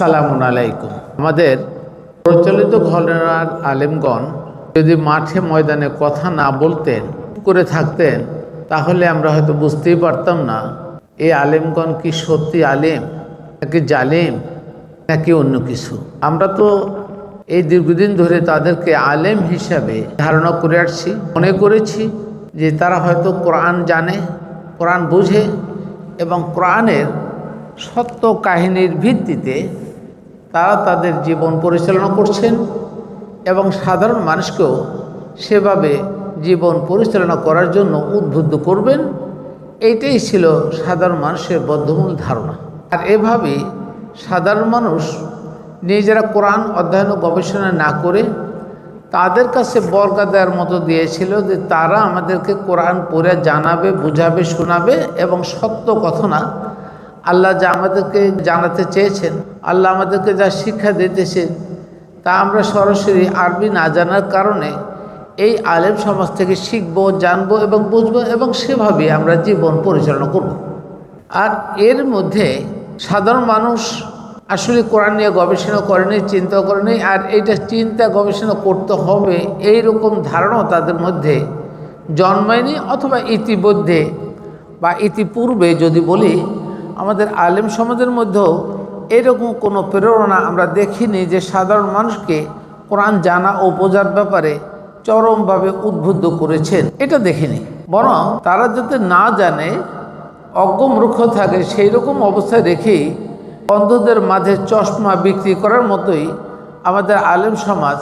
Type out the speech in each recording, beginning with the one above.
সালামুন আলাইকুম। আমাদের প্রচলিত ঘটনার আলেমগণ যদি মাঠে ময়দানে কথা না বলতেন, করে থাকতেন, তাহলে আমরা হয়তো বুঝতেই পারতাম না এই আলেমগণ কি সত্যি আলেম, নাকি জালেম, নাকি অন্য কিছু। আমরা তো এই দীর্ঘদিন ধরে তাদেরকে আলেম হিসাবে ধারণা করে আসছি, মনে করেছি যে তারা হয়তো কোরআন জানে, কোরআন বুঝে, এবং কোরআনের সত্য কাহিনীর ভিত্তিতে তারা তাদের জীবন পরিচালনা করছেন এবং সাধারণ মানুষকেও সেভাবে জীবন পরিচালনা করার জন্য উদ্বুদ্ধ করবেন, এইটাই ছিল সাধারণ মানুষের বদ্ধমূল ধারণা। আর এভাবে সাধারণ মানুষ নিজেরা কোরআন অধ্যয়ন গবেষণা না করে তাদের কাছে বর্গা দেওয়ার মতো দিয়েছিল যে তারা আমাদেরকে কোরআন পড়ে জানাবে, বুঝাবে, শোনাবে এবং সত্য ঘটনা আল্লাহ যা আমাদেরকে জানাতে চেয়েছেন, আল্লাহ আমাদেরকে যা শিক্ষা দিতেছেন, তা আমরা সরাসরি আরবি না জানার কারণে এই আলেম সমাজ থেকে শিখব, জানব এবং বুঝব এবং সেভাবে আমরা জীবন পরিচালনা করব। আর এর মধ্যে সাধারণ মানুষ আসলে কোরআন নিয়ে গবেষণা করেনি চিন্তা করেনি আর এইটা চিন্তা গবেষণা করতে হবে এই রকম ধারণা তাদের মধ্যে জন্মায়নি অথবা ইতিমধ্যে বা ইতিপূর্বে যদি বলি আমাদের আলেম সমাজের মধ্যেও এরকম কোনো প্রেরণা আমরা দেখিনি যে সাধারণ মানুষকে কোরআন জানা ও বোঝার ব্যাপারে চরমভাবে উদ্বুদ্ধ করেছেন। এটা দেখিনি। বরং তারা যাতে না জানে, অজ্ঞমূর্খ থাকে সেই রকম অবস্থায় রেখেই অন্ধদের মাঝে চশমা বিক্রি করার মতোই আমাদের আলেম সমাজ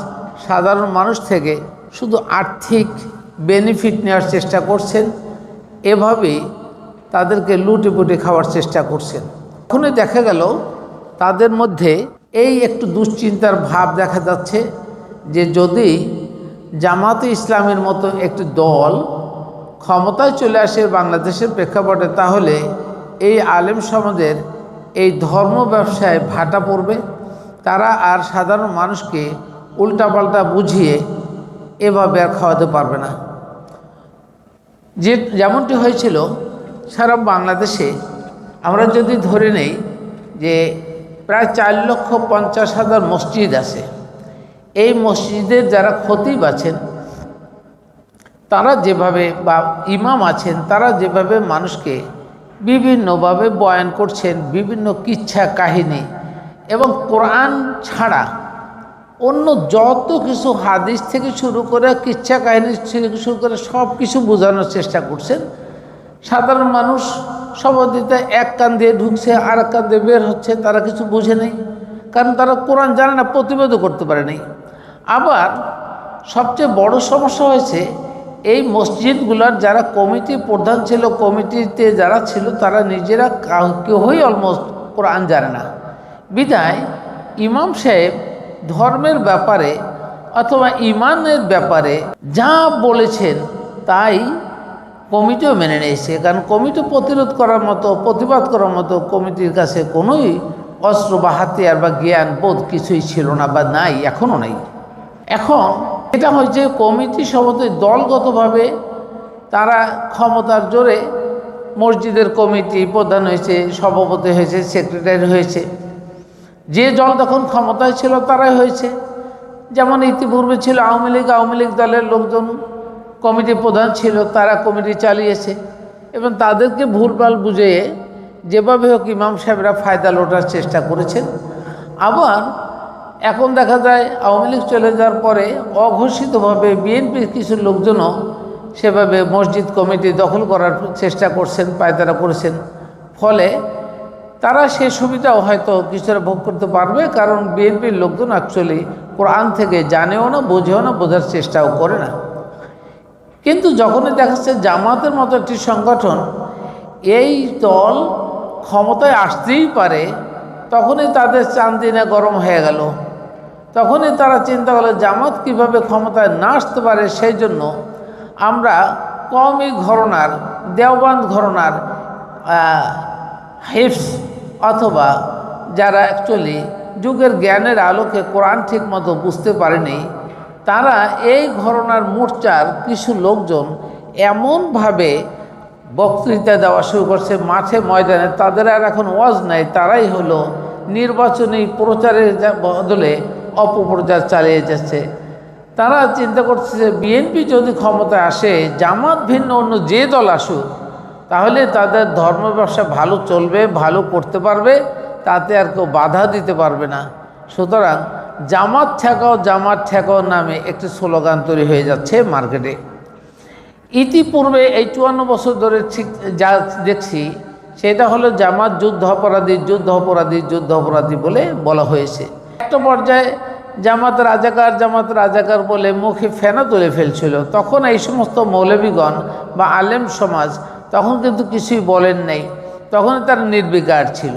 সাধারণ মানুষ থেকে শুধু আর্থিক বেনিফিট নেওয়ার চেষ্টা করছেন। এভাবেই তাদেরকে লুটে পুটে খাওয়ার চেষ্টা করছেন। এখনই দেখা গেল, তাদের মধ্যে এই একটু দুশ্চিন্তার ভাব দেখা যাচ্ছে যে যদি জামাতে ইসলামের মতো একটি দল ক্ষমতায় চলে আসে বাংলাদেশের প্রেক্ষাপটে, তাহলে এই আলেম সমাজের এই ধর্ম ব্যবসায় ভাটা পড়বে। তারা আর সাধারণ মানুষকে উল্টাপাল্টা বুঝিয়ে এভাবে আর খাওয়াতে পারবে না। যে যেমনটি হয়েছিল সারা বাংলাদেশে আমরা যদি ধরে নেই যে প্রায় চার লক্ষ পঞ্চাশ হাজার মসজিদ আছে, এই মসজিদের যারা খতিব আছেন, তারা যেভাবে বা ইমাম আছেন, তারা যেভাবে মানুষকে বিভিন্নভাবে বয়ান করছেন, বিভিন্ন কিচ্ছা কাহিনী এবং কোরআন ছাড়া অন্য যত কিছু হাদিস থেকে শুরু করে কিচ্ছা কাহিনী থেকে শুরু করে সব কিছু বোঝানোর চেষ্টা করছেন সাধারণ মানুষ সমাধিতে এক কান দিয়ে ঢুকছে, আর এক কান দিয়ে বের হচ্ছে, তারা কিছু বুঝে নেই। কারণ তারা কোরআন জানে না, প্রতিবাদও করতে পারে নাই। আবার সবচেয়ে বড় সমস্যা হয়েছে, এই মসজিদগুলোর যারা কমিটি প্রধান ছিল, কমিটিতে যারা ছিল, তারা নিজেরা কেউই অলমোস্ট কোরআন জানে না। বিদায় ইমাম সাহেব ধর্মের ব্যাপারে অথবা ইমানের ব্যাপারে যা বলেছেন, তাই কমিটিও মেনে নিয়েছে, কারণ কমিটি প্রতিরোধ করার মতো, প্রতিবাদ করার মতো কমিটির কাছে কোনোই অস্ত্র বা হাতিয়ার বা জ্ঞান বোধ কিছুই ছিল না বা নাই, এখনও নাই। এখন এটা হয়েছে কমিটি সমতে দলগতভাবে তারা ক্ষমতার জোরে মসজিদের কমিটি প্রধান হয়েছে, সভাপতি হয়েছে, সেক্রেটারি হয়েছে। যে দল তখন ক্ষমতায় ছিল তারাই হয়েছে। যেমন ইতিপূর্বে ছিল আওয়ামী লীগ আওয়ামী লীগ দলের লোকজন কমিটি প্রধান ছিল, তারা কমিটি চালিয়েছে এবং তাদেরকে ভুলভাল বুঝিয়ে যেভাবে হোক ইমাম সাহেবরা ফায়দা লোটার চেষ্টা করেছেন। আবার এখন দেখা যায় আওয়ামী লীগ চলে যাওয়ার পরে অঘোষিতভাবে বিএনপির কিছু লোকজনও সেভাবে মসজিদ কমিটি দখল করার চেষ্টা করছেন, পায়তারা করেছেন। ফলে তারা সে সুবিধাও হয়তো কিছুটা ভোগ করতে পারবে, কারণ বিএনপির লোকজন অ্যাকচুয়ালি কোরআন থেকে জানেও না, বোঝেও না, বোঝার চেষ্টাও করে না। কিন্তু যখনই দেখাচ্ছে জামাতের মতো একটি সংগঠন এই দল ক্ষমতায় আসতেই পারে, তখনই তাদের চান্দিনা গরম হয়ে গেল। তখনই তারা চিন্তা করল, জামাত কীভাবে ক্ষমতায় না আসতে পারে সেই জন্য আমরা কমই ঘরনার, দেওবান ঘরনার হিফস অথবা যারা অ্যাকচুয়ালি যুগের জ্ঞানের আলোকে কোরআন ঠিক মতো বুঝতে পারেনি তারা এই ঘরনার মোর্চার কিছু লোকজন এমনভাবে বক্তৃতা দেওয়া শুরু করছে, মাঠে ময়দানে তাদের আর এখন ওয়াজ নাই, তারাই হলো নির্বাচনী প্রচারের বদলে অপপ্রচার চালিয়ে যাচ্ছে। তারা চিন্তা করছে যে বিএনপি যদি ক্ষমতায় আসে, জামাত ভিন্ন অন্য যে দল আসুক, তাহলে তাদের ধর্ম ব্যবসা ভালো চলবে, ভালো করতে পারবে, তাতে আর কেউ বাধা দিতে পারবে না। সুতরাং জামাত ঠেকাও জামাত ঠেকাও নামে একটি স্লোগান তৈরি হয়ে যাচ্ছে মার্কেটে। ইতিপূর্বে এই চুয়ান্ন বছর ধরে ঠিক যা দেখছি, সেটা হলো জামাত যুদ্ধ অপরাধী যুদ্ধ অপরাধী যুদ্ধ অপরাধী বলে বলা হয়েছে। একটা পর্যায়ে জামাত রাজাকার জামাত রাজাকার বলে মুখে ফেনা তুলে ফেলছিল। তখন এই সমস্ত মৌলবীগণ বা আলেম সমাজ তখন কিন্তু কিছুই বলেন নাই। তখন তার নির্বিকার ছিল।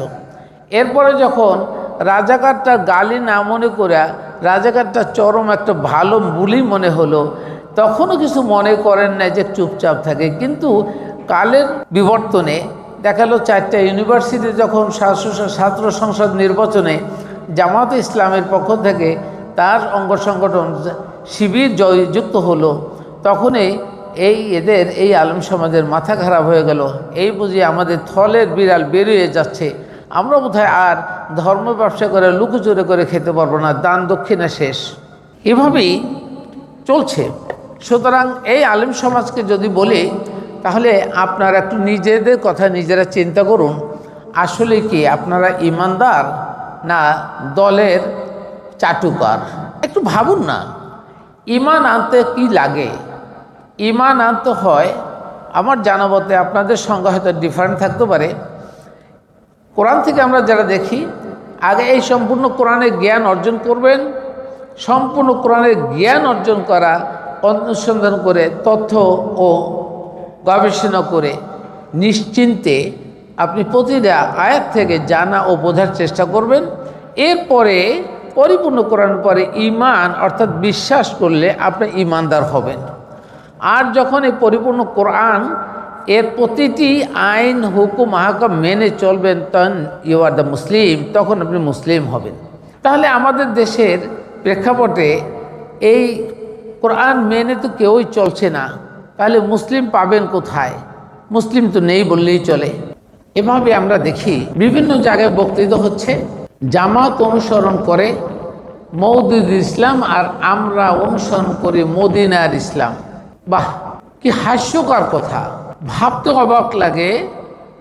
এরপরে যখন রাজাকারটা গালি না মনে করে রাজাকারটা চরম একটা ভালো বুলি মনে হলো, তখনও কিছু মনে করেন না যে চুপচাপ থাকে। কিন্তু কালের বিবর্তনে দেখাল চারটা ইউনিভার্সিটি যখন ছাত্র- সংসদ নির্বাচনে জামাত ইসলামের পক্ষ থেকে তার অঙ্গ সংগঠন শিবির জয়যুক্ত হলো, তখনই এই এদের, এই আলম সমাজের মাথা খারাপ হয়ে গেল। এই বুঝি আমাদের থলের বিড়াল বেরিয়ে যাচ্ছে। আমরা বোধহয় আর ধর্ম ব্যবসা করে লুকোচুরে করে খেতে পারব না, দান দক্ষিণা শেষ। এভাবেই চলছে। সুতরাং এই আলিম সমাজকে যদি বলি, তাহলে আপনারা একটু নিজেদের কথা নিজেরা চিন্তা করুন, আসলে কি আপনারা ইমানদার না দলের চাটুকার? একটু ভাবুন না, ইমান আনতে কি লাগে? ইমান আনতে হয়, আমার জানাবতে আপনাদের সঙ্গে হয়তো ডিফারেন্ট থাকতে পারে। কোরআন থেকে আমরা যারা দেখি, আগে এই সম্পূর্ণ কোরআনের জ্ঞান অর্জন করবেন, সম্পূর্ণ কোরআনের জ্ঞান অর্জন করা, অনুসন্ধান করে, তথ্য ও গবেষণা করে নিশ্চিন্তে আপনি প্রতিটা আয়াত থেকে জানা ও বোঝার চেষ্টা করবেন। এরপরে পরিপূর্ণ কোরআন পরে ইমান অর্থাৎ বিশ্বাস করলে আপনি ইমানদার হবেন। আর যখন এই পরিপূর্ণ কোরআন এর প্রতিটি আইন, হুকুম হাকাম মেনে চলবেন তন ইউ আর দ্য মুসলিম তখন আপনি মুসলিম হবেন। তাহলে আমাদের দেশের প্রেক্ষাপটে এই কোরআন মেনে তো কেউই চলছে না। তাহলে মুসলিম পাবেন কোথায়? মুসলিম তো নেই বললেই চলে। এভাবে আমরা দেখি, বিভিন্ন জায়গায় বক্তৃতা হচ্ছে, জামাত অনুসরণ করে মৌদুদ ইসলাম আর আমরা অনুসরণ করি মদিনার ইসলাম। বাহ, কি হাস্যকর কথা। ভাবতে অবাক লাগে,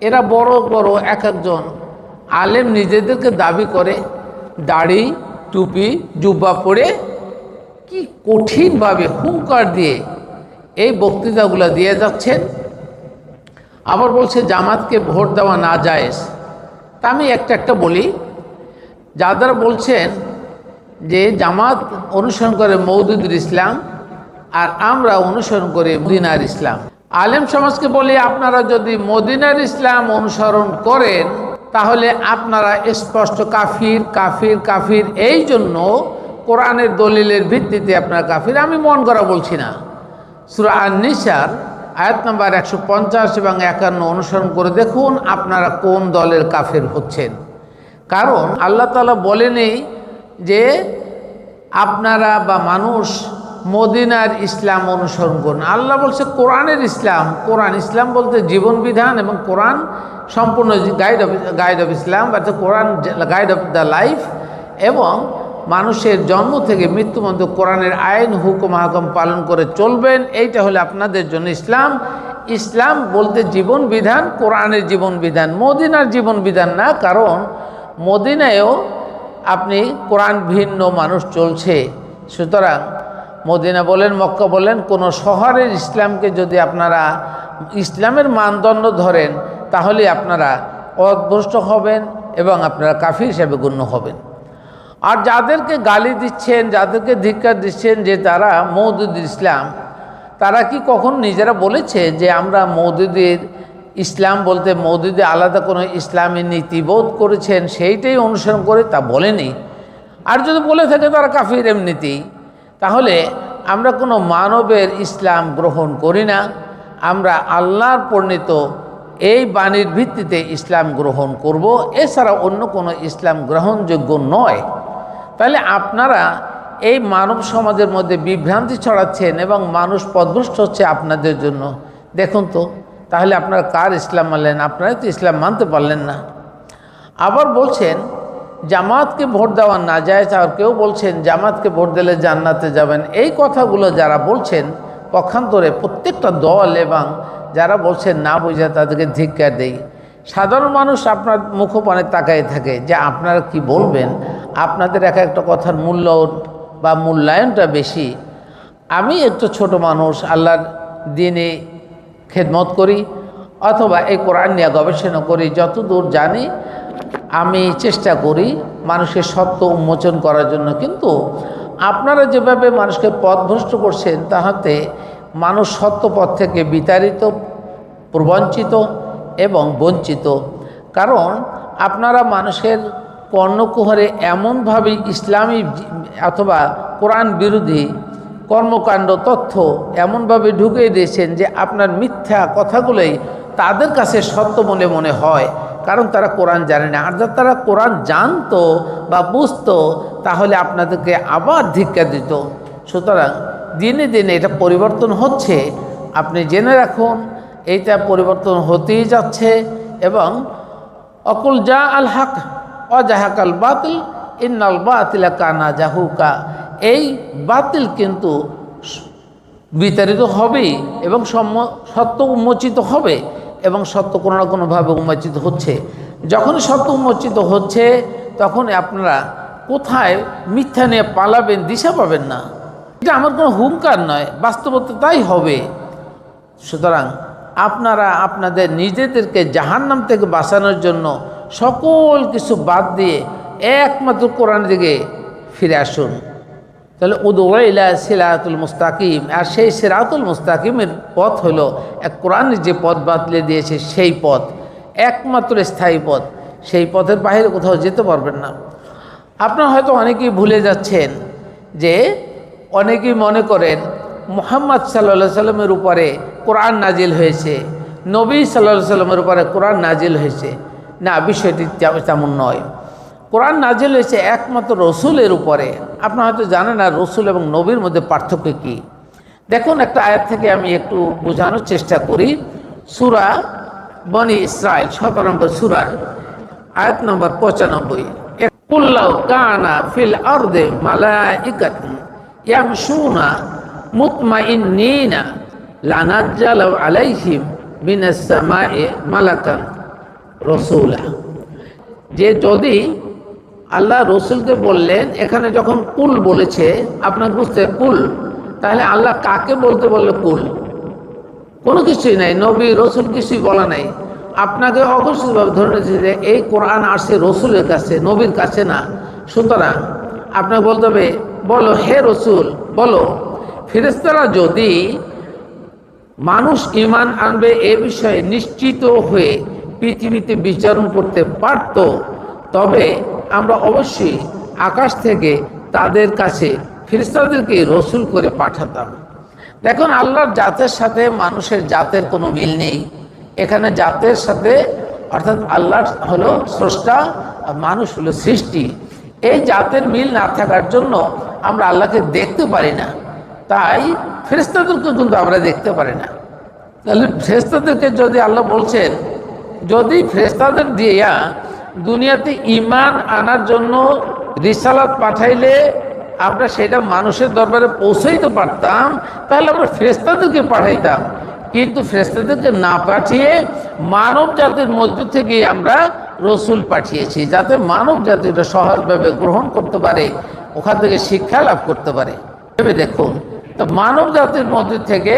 এরা বড় বড় এক একজন আলেম নিজেদেরকে দাবি করে, দাড়ি, টুপি, জুব্বা পরে কি কঠিনভাবে হুঙ্কার দিয়ে এই বক্তৃতাগুলো দিয়ে যাচ্ছেন। আবার বলছে, জামাতকে ভোট দেওয়া না যায় তা আমি একটা একটা বলি। যারা বলছেন যে, জামাত অনুসরণ করে মৌদুদুল ইসলাম আর আমরা অনুসরণ করি মদিনার ইসলাম। আলেম সমাজকে বলি, আপনারা যদি মদিনার ইসলাম অনুসরণ করেন, তাহলে আপনারা স্পষ্ট কাফির কাফির কাফির, এই জন্য কোরআনের দলিলের ভিত্তিতে আপনারা কাফির। আমি মন করা বলছি না। সুরা আর নিসার আয়াত নাম্বার একশো পঞ্চাশ এবং একান্ন অনুসরণ করে দেখুন আপনারা কোন দলের কাফের হচ্ছেন। কারণ আল্লাহ তালা বলেনি যে, আপনারা বা মানুষ মদিনার ইসলাম অনুসরণ করুন। আল্লাহ বলছে কোরআনের ইসলাম, কোরআন ইসলাম বলতে জীবন বিধান এবং কোরআন সম্পূর্ণ গাইড অফ গাইড অফ ইসলাম বা কোরআন গাইড অফ দ্য লাইফ এবং মানুষের জন্ম থেকে মৃত্যু পর্যন্ত কোরআনের আইন, হুকুম হাকম পালন করে চলবেন। এইটা হলে আপনাদের জন্য ইসলাম। ইসলাম বলতে জীবন বিধান, কোরআনের জীবন বিধান। মদিনার জীবন বিধান না, কারণ মদিনায়ও আপনি কোরআন ভিন্ন মানুষ চলছে। সুতরাং মদিনা বলেন, মক্কা বলেন, কোনো শহরের ইসলামকে যদি আপনারা ইসলামের মানদণ্ড ধরেন, তাহলে আপনারা অদভ্রষ্ট হবেন এবং আপনারা কাফি হিসাবে গণ্য হবেন। আর যাদেরকে গালি দিচ্ছেন, যাদেরকে ধিক্কার দিচ্ছেন যে তারা মৌদুদ ইসলাম, তারা কি কখন নিজেরা বলেছে যে আমরা মৌদুদের ইসলাম বলতে মৌদুদে আলাদা কোনো ইসলামী নীতিবোধ করেছেন, সেইটাই অনুসরণ করে তা বলেনি? আর যদি বলে থাকে তারা কাফির এমনিতেই। তাহলে আমরা কোনো মানবের ইসলাম গ্রহণ করি না, আমরা আল্লাহর পরিণত এই বাণীর ভিত্তিতে ইসলাম গ্রহণ করব, এছাড়া অন্য কোনো ইসলাম গ্রহণযোগ্য নয়। তাহলে আপনারা এই মানব সমাজের মধ্যে বিভ্রান্তি ছড়াচ্ছেন এবং মানুষ পদভ্রষ্ট হচ্ছে আপনাদের জন্য। দেখুন তো, তাহলে আপনারা কার ইসলাম মানলেন? আপনারা তো ইসলাম মানতে পারলেন না। আবার বলছেন জামাতকে ভোট দেওয়া না যায় আর কেউ বলছেন জামাতকে ভোট দিলে জান্নাতে যাবেন। এই কথাগুলো যারা বলছেন, পক্ষান্তরে প্রত্যেকটা দল এবং যারা বলছেন, না বুঝে তাদেরকে ধিক্কার দেই। সাধারণ মানুষ আপনার মুখপানে তাকাই থাকে যে আপনারা কি বলবেন? আপনাদের এক একটা কথার মূল্য বা মূল্যায়নটা বেশি। আমি একটু ছোট মানুষ, আল্লাহর দিনে খেদমত করি, অথবা এই কোরআন নিয়ে গবেষণা করি, যতদূর জানি আমি চেষ্টা করি মানুষের সত্য উন্মোচন করার জন্য। কিন্তু আপনারা যেভাবে মানুষকে পথভ্রষ্ট করছেন, তাহাতে মানুষ সত্য পথ থেকে বিতাড়িত, প্রবঞ্চিত এবং বঞ্চিত। কারণ আপনারা মানুষের কর্ণকুহরে এমনভাবে ইসলামী অথবা কোরআন বিরোধী কর্মকাণ্ড, তথ্য এমনভাবে ঢুকিয়ে দিয়েছেন যে আপনার মিথ্যা কথাগুলোই তাদের কাছে সত্য বলে মনে হয়। কারণ তারা কোরআন জানে না। আর যদি তারা কোরআন জানতো বা বুঝতো, তাহলে আপনাদেরকে আবার ধিক্কা দিত। সুতরাং দিনে দিনে এটা পরিবর্তন হচ্ছে। আপনি জেনে রাখুন, এইটা পরিবর্তন হতেই যাচ্ছে এবং অকুল যা আল হক অজাহাকাল বাতিল, ইন্নাল বাতিলা কানা জাহুকা। এই বাতিল কিন্তু বিতাড়িত হবেই এবং সত্য উন্মোচিত হবে। এবং সত্য কোনো না কোনোভাবে উন্মোচিত হচ্ছে। যখন সত্য উন্মোচিত হচ্ছে তখন আপনারা কোথায় মিথ্যা নিয়ে পালাবেন, দিশা পাবেন না। এটা আমার কোনো হুঙ্কার নয়, বাস্তবতা তাই হবে। সুতরাং আপনারা আপনাদের নিজেদেরকে জাহান্নাম থেকে বাঁচানোর জন্য সকল কিছু বাদ দিয়ে একমাত্র কোরআন দিকে ফিরে আসুন। তাহলে উদৌলা সিরাতুল মুস্তাকিম। আর সেই সিরাতুল মুস্তাকিমের পথ হলো, এক কোরআনের যে পথ বাতলে দিয়েছে সেই পথ, একমাত্র স্থায়ী পথ। সেই পথের বাইরে কোথাও যেতে পারবেন না। আপনারা হয়তো অনেকেই ভুলে যাচ্ছেন যে অনেকেই মনে করেন মোহাম্মদ সাল্লা সাল্লামের উপরে কোরআন নাজিল হয়েছে, নবী সাল্লা সাল্লামের উপরে কোরআন নাজিল হয়েছে। না, বিষয়টি তেমন নয়। কোরআন নাজিল হয়েছে একমাত্র রসুলের উপরে। আপনারা হয়তো জানেন না রসুল এবং নবীর মধ্যে পার্থক্য কী। দেখুন একটা আয়াত থেকে আমি একটু বোঝানোর চেষ্টা করি। সুরা বনি ইসরায়েল সতেরো নম্বর সুরার, আয়াত নম্বর পঁচানব্বই। কুল্লাউ কানা ফিল আরদে মালাইকাত ইয়ামশুনা মুতমাইন্নিনা লানাজ্জালাউ আলাইহিম মিনাস সামায়ে মালাকান রসুলা। যে যদি আল্লাহ রসুলকে বললেন, এখানে যখন কুল বলেছে, আপনার বুঝতে কুল, তাহলে আল্লাহ কাকে বলতে বললে কুল? কোনো কিছুই নাই, নবী, রসুল কিছুই বলা নাই। আপনাকে অবশ্যইভাবে ধরে নিয়েছে যে এই কোরআন আসছে রসুলের কাছে, নবীর কাছে না। সুতরাং আপনাকে বলতে হবে, বলো, হে রসুল, বলো ফিরেস্তারা যদি মানুষ ইমান আনবে এ বিষয়ে নিশ্চিত হয়ে পৃথিবীতে বিচারণ করতে পারত, তবে আমরা অবশ্যই আকাশ থেকে তাদের কাছে ফিরিস্তাদেরকে রসুল করে পাঠাতাম। দেখুন, আল্লাহর জাতের সাথে মানুষের জাতের কোনো মিল নেই। এখানে জাতের সাথে, অর্থাৎ আল্লাহ হলো স্রষ্টা মানুষ হলো সৃষ্টি। এই জাতের মিল না থাকার জন্য আমরা আল্লাহকে দেখতে পারি না। তাই ফেরেস্তাদেরকে কিন্তু আমরা দেখতে পারি না। তাহলে ফেরেস্তাদেরকে যদি আল্লাহ বলছেন, যদি ফেরেস্তাদের দিয়া দুনিয়াতে ইমান আনার জন্য রিসালাত পাঠাইলে আমরা সেটা মানুষের দরবারে পৌঁছাইতে পারতাম, তাহলে আমরা ফেরেস্তাদেরকে পাঠাইতাম। কিন্তু ফেরেস্তাদেরকে না পাঠিয়ে মানব জাতির মধ্য থেকে আমরা রসুল পাঠিয়েছি, যাতে মানব জাতি এটা সহজভাবে গ্রহণ করতে পারে, ওখান থেকে শিক্ষা লাভ করতে পারে। ভেবে দেখুন, তো মানব জাতির মধ্যে থেকে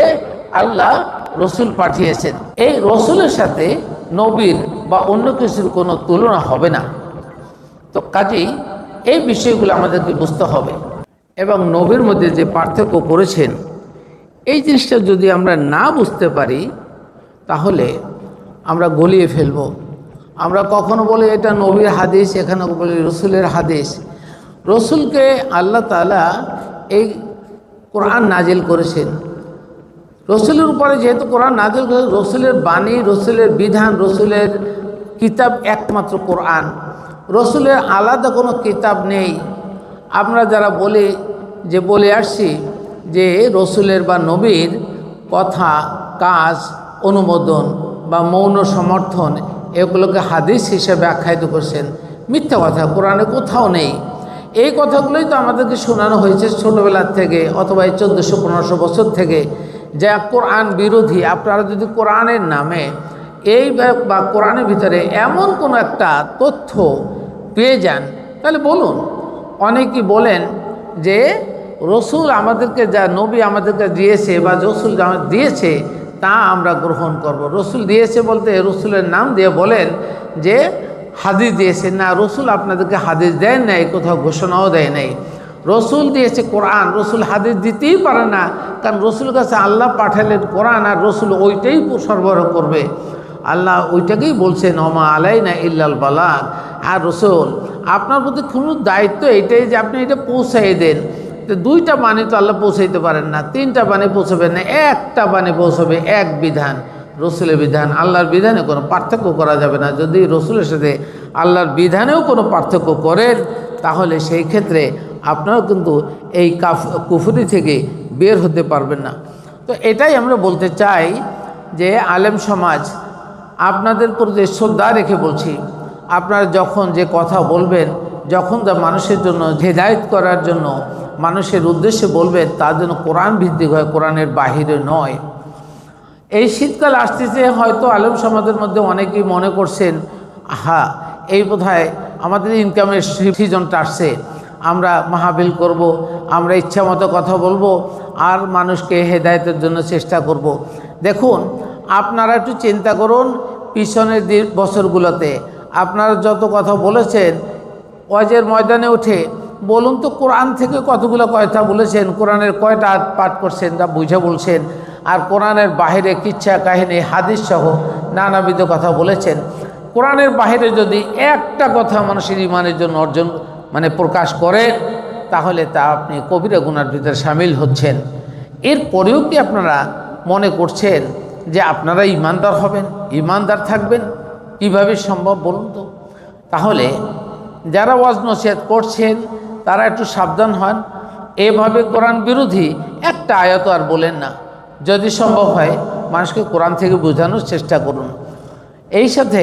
আল্লাহ রসুল পাঠিয়েছেন। এই রসুলের সাথে নবীর বা অন্য কিছুর কোনো তুলনা হবে না। তো কাজেই এই বিষয়গুলো আমাদেরকে বুঝতে হবে এবং নবীর মধ্যে যে পার্থক্য করেছেন, এই জিনিসটা যদি আমরা না বুঝতে পারি, তাহলে আমরা গলিয়ে ফেলব। আমরা কখনো বলি এটা নবীর হাদিস, এখানে বলি রসুলের হাদিস। রসুলকে আল্লাহ তালা এই কোরআন নাজিল করেছেন। রসুলের উপরে যেহেতু কোরআন নাজিল করে, রসুলের বাণী, রসুলের বিধান, রসুলের কিতাব একমাত্র কোরআন। রসুলের আলাদা কোনো কিতাব নেই। আমরা যারা বলি, যে বলে আসছি যে রসুলের বা নবীর কথা, কাজ, অনুমোদন বা মৌন সমর্থন, এগুলোকে হাদিস হিসেবে আখ্যায়িত করছেন। মিথ্যা কথা, কোরআনে কোথাও নেই। এই কথাগুলোই তো আমাদেরকে শোনানো হয়েছে ছোটোবেলার থেকে অথবা এই চোদ্দোশো, পনেরোশো বছর থেকে। যে কোরআন বিরোধী, আপনারা যদি কোরআনের নামে এই বা- কোরআনের ভিতরে এমন কোনো একটা তথ্য পেয়ে যান, তাহলে বলুন। অনেকেই বলেন যে রসুল আমাদেরকে যা, নবী আমাদেরকে দিয়েছে বা রসুল যা দিয়েছে, তা আমরা গ্রহণ করব। রসুল দিয়েছে বলতে রসুলের নাম দিয়ে বলেন যে হাদিস দিয়েছে। না, রসুল আপনাদেরকে হাদিস দেন নাই, কোথাও ঘোষণাও দেয় নাই। রসুল দিয়েছে কোরআন, রসুল হাদিস দিতেই পারে না। কারণ রসুল কাছে আল্লাহ পাঠালেন কোরআন আর রসুল ওইটাই সরবরাহ করবে। আল্লাহ ওইটাকেই বলছেন অমা আলাই না ইল্লাল বালাক আর রসুল, আপনার প্রতি কোনো দায়িত্ব এটাই যে আপনি এটা পৌঁছাই দেন। তো দুইটা বাণী তো আল্লাহ পৌঁছাইতে পারেন না, তিনটা বাণী পৌঁছাবেন না, একটা বাণী পৌঁছাবে এক বিধান, রসুলের বিধান। আল্লাহর বিধানে কোনো পার্থক্য করা যাবে না। যদি রসুলের সাথে আল্লাহর বিধানেও কোনো পার্থক্য করেন, তাহলে সেই ক্ষেত্রে আপনারাও কিন্তু এই কাফ, কুফুরি থেকে বের হতে পারবেন না। তো এটাই আমরা বলতে চাই যে আলেম সমাজ, আপনাদের প্রতি শ্রদ্ধা রেখে বলছি, আপনারা যখন যে কথা বলবেন, যখন যা মানুষের জন্য হেদায়ত করার জন্য মানুষের উদ্দেশ্যে বলবেন তার জন্য কোরআন ভিত্তিক হয়, কোরআনের বাহিরে নয়। এই শীতকাল আসতেছে, হয়তো আলেম সমাজের মধ্যে অনেকেই মনে করছেন হা এই বোধহয় আমাদের ইনকামের সিজনটা আসছে। আমরা মাহাবিল করব, আমরা ইচ্ছা মতো কথা বলব, আর মানুষকে হেদায়তের জন্য চেষ্টা করব। দেখুন, আপনারা একটু চিন্তা করুন পিছনের বছরগুলোতে আপনারা যত কথা বলেছেন, ওয়াজের ময়দানে উঠে, বলুন তো কোরআন থেকে কতগুলো কথা বলেছেন, কোরআনের কয়টা পাঠ করছেন তা বুঝে বলছেন, আর কোরআনের বাহিরে কিচ্ছা কাহিনী, হাদিস সহ নানাবিধ কথা বলেছেন কোরআনের বাহিরে যদি একটা কথা মানুষের ইমানের জন্য অর্জন মানে প্রকাশ করেন তাহলে তা আপনি কবিরা গুনার ভিতরে সামিল হচ্ছেন। এরপরেও কি আপনারা মনে করছেন যে আপনারা ইমানদার হবেন, ইমানদার থাকবেন? কীভাবে সম্ভব বলুন তো? তাহলে যারা ওয়াজ নসিহত করছেন, তারা একটু সাবধান হন। এভাবে কোরআন বিরোধী একটা আয়াত আর বলেন না। যদি সম্ভব হয়, মানুষকে কোরআন থেকে বোঝানোর চেষ্টা করুন। এই সাথে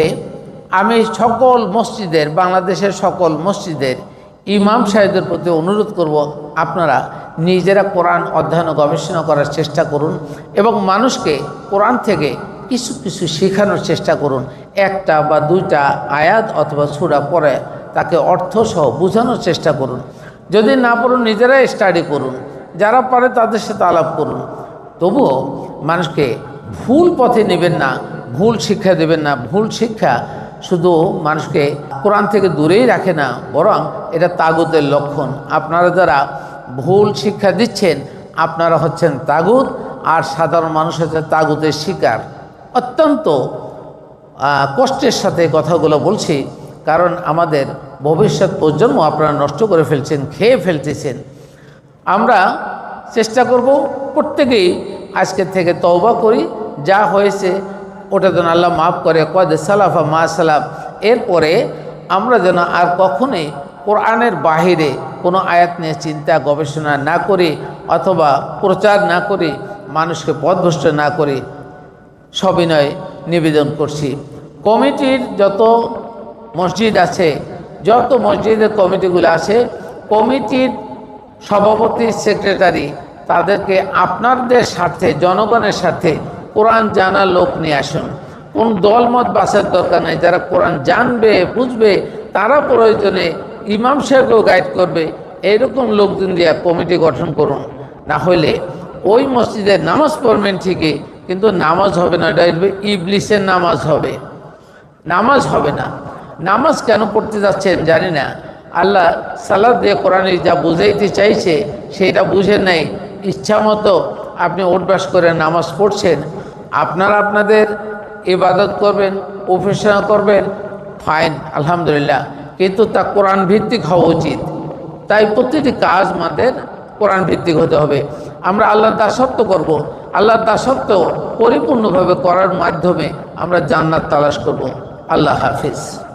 আমি সকল মসজিদের, বাংলাদেশের সকল মসজিদের ইমাম সাহেবদের প্রতি অনুরোধ করব, আপনারা নিজেরা কোরআন অধ্যয়ন গবেষণা করার চেষ্টা করুন এবং মানুষকে কোরআন থেকে কিছু কিছু শেখানোর চেষ্টা করুন। একটা বা দুইটা আয়াত অথবা সুরা পরে তাকে অর্থসহ বোঝানোর চেষ্টা করুন। যদি না পড়ুন, নিজেরাই স্টাডি করুন। যারা পারে তাদের সাথে আলাপ করুন। তবুও মানুষকে ভুল পথে নেবেন না, ভুল শিক্ষা দেবেন না। ভুল শিক্ষা শুধু মানুষকে কোরআন থেকে দূরেই রাখে না, বরং এটা তাগুতের লক্ষণ। আপনারা যারা ভুল শিক্ষা দিচ্ছেন, আপনারা হচ্ছেন তাগুত, আর সাধারণ মানুষ হচ্ছে তাগুতের শিকার। অত্যন্ত কষ্টের সাথে কথাগুলো বলছি, কারণ আমাদের ভবিষ্যৎ প্রজন্ম আপনারা নষ্ট করে ফেলছেন, খেয়ে ফেলতেছেন। আমরা চেষ্টা করব প্রত্যেকেই আজকে থেকে তওবা করি, যা হয়েছে ওটা যেন আল্লাহ মাফ করে কদে সালাফা মা সালাম এরপরে আমরা যেন আর কখনোই কোরআনের বাহিরে কোনো আয়াত নিয়ে চিন্তা, গবেষণা না করি অথবা প্রচার না করি, মানুষকে পথভ্রষ্ট না করি সবিনয় নিবেদন করছি। কমিটির যত মসজিদ আছে, যত মসজিদের কমিটিগুলো আছে, কমিটির সভাপতি, সেক্রেটারি, তাদেরকে আপনাদের স্বার্থে, জনগণের স্বার্থে কোরআন জানা লোক নিয়ে আসুন। কোন দলমত বাসার দরকার নেই। যারা কোরআন জানবে, বুঝবে, তারা প্রয়োজনে ইমাম সাহেবকেও গাইড করবে। এইরকম লোকজন দিয়ে কমিটি গঠন করুন। না হলে ওই মসজিদে নামাজ পড়বেন ঠিকই, কিন্তু নামাজ হবে না। এটা ইবলিসের নামাজ হবে। নামাজ হবে না। নামাজ কেন পড়তে যাচ্ছেন জানি না। আল্লাহ সালাদ দিয়ে কোরআনে যা বুঝাইতে চাইছে, সেটা বুঝে নেই। ইচ্ছা মতো আপনি অভ্যাস করে নামাজ পড়ছেন। আপনারা আপনাদের ইবাদত করবেন অফিসার করবেন ফাইন আলহামদুলিল্লাহ। কিন্তু তা কোরআন ভিত্তিক হওয়া উচিত। তাই প্রতিটি কাজ আমাদের কোরআন ভিত্তিক হতে হবে। আমরা আল্লাহ দাসত্ব করব। আল্লাহ দাসত্ব পরিপূর্ণভাবে করার মাধ্যমে আমরা জান্নাত তালাশ করব। আল্লাহ হাফিজ।